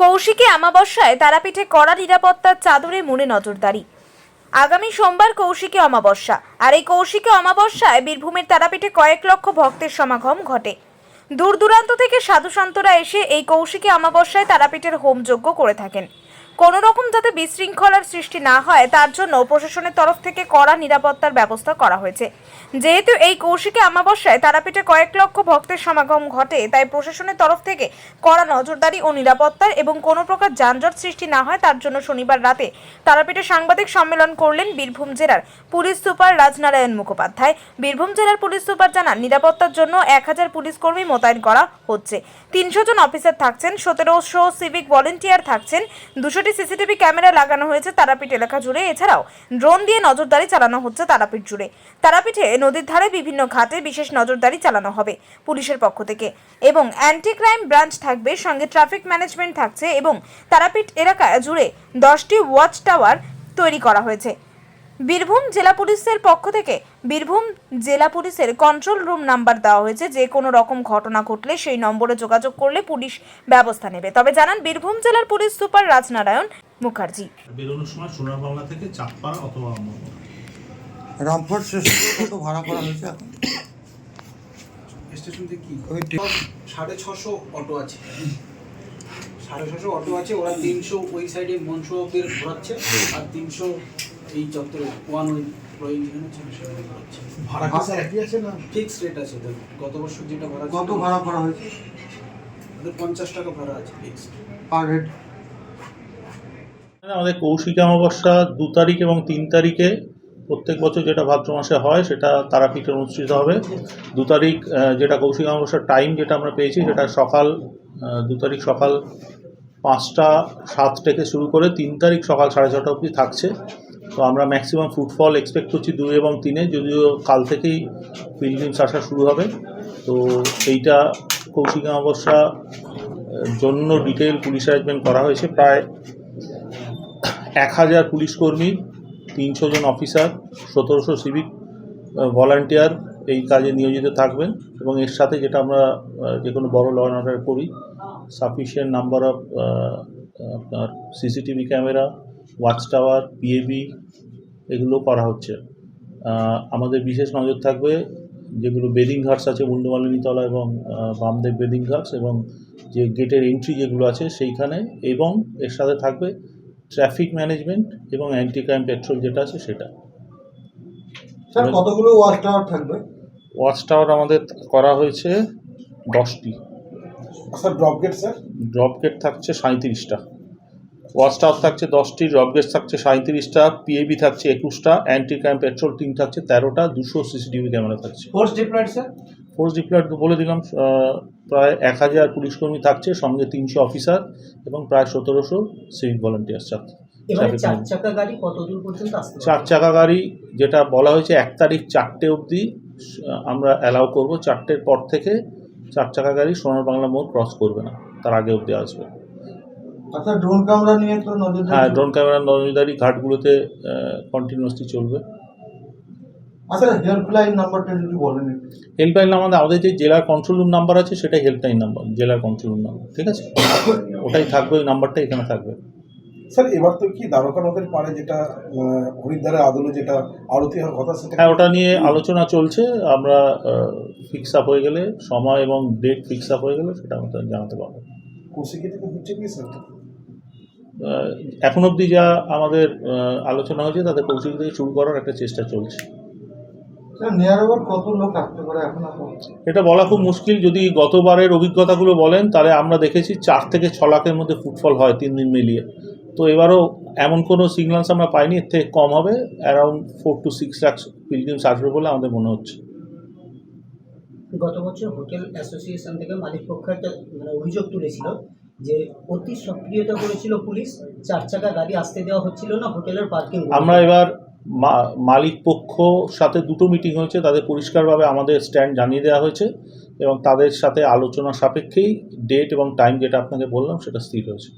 কৌশিকী অমাবস্যায় তারাপীঠে কড়া নিরাপত্তার চাদরে মুড়ে নজরদারি। আগামী সোমবার কৌশিকী অমাবস্যা। আর এই কৌশিকী অমাবস্যায় বীরভূমের তারাপীঠে কয়েক লক্ষ ভক্তের সমাগম ঘটে। দূর দূরান্ত থেকে সাধু সন্তরা এসে এই কৌশিকী অমাবস্যায় তারাপীঠের হোমযজ্ঞ করে থাকেন। কোনো রকম যাতে বিশৃঙ্খলার সৃষ্টি না হয়, তার জন্য প্রশাসনের তরফ থেকে কড়া নিরাপত্তার ব্যবস্থা করা হয়েছে। যেহেতু এই কৌশিকী অমাবস্যায় তারাপীঠে কয়েক লক্ষ ভক্তের সমাগম ঘটে, তাই প্রশাসনের তরফ থেকে কড়া নজরদারি ও নিরাপত্তার এবং কোনো প্রকার যানজট সৃষ্টি না হয়, তার জন্য শনিবার রাতে তারাপীঠে সাংবাদিক সম্মেলন করলেন বীরভূম জেলার পুলিশ সুপার রাজনারায়ণ মুখোপাধ্যায়। বীরভূম জেলার পুলিশ সুপার জানান, নিরাপত্তার জন্য এক হাজার পুলিশ কর্মী মোতায়েন করা হচ্ছে। তিনশো জন অফিসার থাকছেন, সতেরোশো সিভিক ভলেন্টিয়ার থাকছেন দুশোটি সিসিটিভি ক্যামেরা লাগানো হয়েছে তারাপীঠ এলাকা জুড়ে। এছাড়াও ড্রোন দিয়ে নজরদারি চালানো হচ্ছে তারাপীঠ জুড়ে। তারাপীঠে নদীর ধারে বিভিন্ন ঘাটে বিশেষ নজরদারি চালানো হবে পুলিশের পক্ষ থেকে। এবং অ্যান্টি ক্রাইম ব্রাঞ্চ থাকবে, সঙ্গে ট্রাফিক ম্যানেজমেন্ট থাকছে এবং তারাপীঠ এলাকা জুড়ে দশটি ওয়াচ টাওয়ার তৈরি করা হয়েছে। বীরভূম জেলা পুলিশের পক্ষ থেকে বীরভূম জেলা পুলিশের কন্ট্রোল রুম নাম্বার দেওয়া হয়েছে যে কোনো রকম ঘটনা ঘটলে সেই নম্বরে যোগাযোগ করলে পুলিশ ব্যবস্থা নেবে। তবে জানান বীরভূম জেলার পুলিশ সুপার রাজনারায়ণ মুখার্জি। বেরোনোর সময় সোনার বাংলা থেকে চাঁদপাড়া অথবা রামপুর স্টেশনে কত ভাড়া করা হয়েছে এখন। স্টেশন থেকে কি? সাড়ে ছশো অটো আছে। সাড়ে ছশো অটো আছে ওরা তিনশো ওই সাইডে মনসুদের ঘোরাচ্ছে আর তিনশো এই চত্বরে ওয়ান রয়িং সেখানে ঘোরাচ্ছে ভাড়া কি স্যার একই আছে না? ফিক্স রেট আছে ওদের গত বছর যেটা ভাড়া কত ভাড়া করা হয়েছে? ওদের পঞ্চাশ টাকা ভাড়া আছে ফিক্স পার হেড আমাদের কৌশিক অমাবস্যা দু তারিখ এবং তিন তারিখে প্রত্যেক বছর যেটা ভাদ্র মাসে হয় সেটা তারাপীঠে অনুষ্ঠিত হবে। দু তারিখ যেটা কৌশিক অমাবস্যার টাইম যেটা আমরা পেয়েছি সেটা সকাল দু তারিখ সকাল পাঁচটা সাত থেকে শুরু করে তিন তারিখ সকাল সাড়ে ছটা অবধি থাকছে। তো আমরা ম্যাক্সিমাম ফুটফল এক্সপেক্ট করছি দুই এবং তিনে, যদিও কাল থেকেই পিলগ্রিমস আসা শুরু হবে। তো এইটা কৌশিক অমাবস্যা জন্য ডিটেল পুলিশ অ্যারেঞ্জমেন্ট করা হয়েছে। প্রায় এক হাজার পুলিশ কর্মী, তিনশো জন অফিসার সতেরোশো সিভিক ভলান্টিয়ার এই কাজে নিয়োজিত থাকবেন। এবং এর সাথে যেটা আমরা যে কোনো বড় ল অর্ডার করি সাফিসিয়েন্ট নাম্বার অফ আপনার CCTV camera watch tower PAB এগুলো করা হচ্ছে। আমাদের বিশেষ নজর থাকবে যেগুলো বেদিং ঘাটস আছে মুন্ডমালিনীতলা এবং বামদেব বেদিং ঘাটস এবং যে গেটের এন্ট্রি যেগুলো আছে সেইখানে এবং এর সাথে থাকবে ট্রাফিক ম্যানেজমেন্ট এবং অ্যান্টি ক্রাইম পেট্রোল যেটা আছে সেটা। কতগুলো ওয়াচ টাওয়ার থাকবে? ওয়াচ টাওয়ার আমাদের করা হয়েছে দশটি। Sir drop gate sir? Drop gate থাকছে সাঁত্রিশটা ওয়াচ টাওয়ার থাকছে দশটি গেট থাকছে সাঁত্রিশটা পিএবি থাকছে একুশটা অ্যান্টি ক্রাইম পেট্রোল টিম থাকছে তেরোটা দুশো সিসিটিভি ক্যামেরা থাকছে। Force deployed sir force deployed বলে দিলাম প্রায় এক হাজার পুলিশকর্মী থাকছে সঙ্গে তিনশো অফিসার এবং প্রায় সতেরোশো সিভিক থাকছে আসতে পারে? চার চাকা গাড়ি যেটা বলা হয়েছে এক তারিখ চারটে অবধি আমরা অ্যালাউ করব। চারটের পর থেকে চার চাকা গাড়ি সোনার বাংলা মোড় ক্রস করবে না তার আগে অবধি আসবে। আচ্ছা ড্রোন ক্যামেরা নিয়ে তো নজর হ্যাঁ ড্রোন ক্যামেরা নজরদারি ঘাটগুলোতে কন্টিনিউসলি চলবে। আচ্ছা হেল্পলাইন নাম্বারটা যদি বলেন হেল্পলাইন আমাদের আমাদের যে জেলার কন্ট্রোল রুম নাম্বার আছে সেটাই হেল্পলাইন নাম্বার জেলার কন্ট্রোল রুম নাম্বার ঠিক আছে? ওটাই থাকবে ওই নাম্বারটা এখানে থাকবে। স্যার এবার তো কি দ্বারকা নদের পাড়ে যেটা হরিদ্বারের আদলে যেটা আরতি হওয়ার কথা সেটা হ্যাঁ ওটা নিয়ে আলোচনা চলছে। আমরা ফিক্স আপ হয়ে গেলে সময় এবং ডেট ফিক্স আপ হয়ে গেলে সেটা আমাদের জানাতে পারব। কৌশিকি থেকে হচ্ছে কি স্যার? এখন অবধি যা আমাদের আলোচনা হয়েছে তাতে কৌশিক থেকে শুরু করার একটা চেষ্টা চলছে। স্যার নিয়ার আবার কত লোক আসতে পারে এখন এখন এটা বলা খুব মুশকিল। যদি গতবারের অভিজ্ঞতাগুলো বলেন তাহলে আমরা দেখেছি চার থেকে ছ লাখের মধ্যে ফুটফল হয় তিন দিন মিলিয়ে। তো এবারও এমন কোনো সিগন্যালস আমরা পাইনি এর থেকে কম হবে। Around four to six lakh pilgrims আসবে বলে আমাদের মনে হচ্ছে। গত বছর হোটেল অ্যাসোসিয়েশন থেকে মালিক পক্ষ একটা মানে অভিযোগ তুলেছিল যে অতি সক্রিয়তা করেছিল পুলিশ, চার চাকা গাড়ি আসতে দেওয়া হচ্ছিল না হোটেলের পার্কিং আমরা এবার মালিক পক্ষ সাথে দুটো মিটিং হয়েছে, তাদের পরিষ্কারভাবে আমাদের স্ট্যান্ড জানিয়ে দেওয়া হয়েছে এবং তাদের সাথে আলোচনা সাপেক্ষেই ডেট এবং টাইম যেটা আপনাকে বললাম সেটা স্থির হয়েছে।